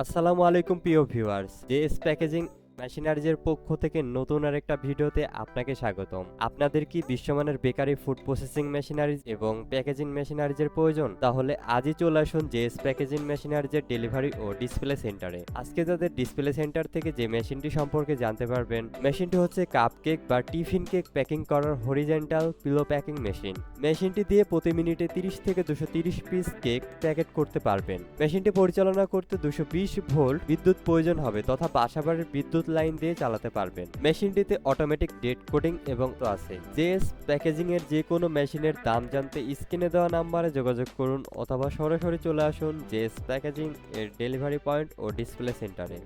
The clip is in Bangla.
আসসালামু আলাইকুম প্রিয় ভিউয়ার্স জেএস প্যাকেজিং মেশিনারিজের পক্ষ থেকে নতুন আরেকটা ভিডিওতে আপনাকে স্বাগতম। আপনাদের কি বিশ্বমানের বেকারি ফুড প্রসেসিং মেশিনারিজ এবং প্যাকেজিং মেশিনারিজের প্রয়োজন? তাহলে আজই চলে আসুন জেএস প্যাকেজিং মেশিনারিজের ডেলিভারি ও ডিসপ্লে সেন্টারে। আজকে যাদের ডিসপ্লে সেন্টার থেকে যে মেশিনটি সম্পর্কে জানতে পারবেন, মেশিনটি হচ্ছে কাপ কেক বা টিফিন কেক প্যাকিং করার হরিজেন্টাল পিলো প্যাকিং মেশিন। মেশিনটি দিয়ে প্রতি মিনিটে 30 থেকে দুশো তিরিশ পিস কেক প্যাকেট করতে পারবেন। মেশিনটি পরিচালনা করতে দুশো ভোল্ট বিদ্যুৎ প্রয়োজন হবে তথা বাসাবাড়ির বিদ্যুৎ লাইন দিয়ে চালাতে পারবেন। মেশিনটিতে অটোমেটিক ডেট কোডিং এবং তো আছে। জেএস প্যাকেজিং এর যে কোনো মেশিনের দাম জানতে স্ক্রিনে দেওয়া নাম্বারে যোগাযোগ করুন অথবা সরাসরি চলে আসুন জেএস প্যাকেজিং এর ডেলিভারি পয়েন্ট ও ডিসপ্লে সেন্টারে।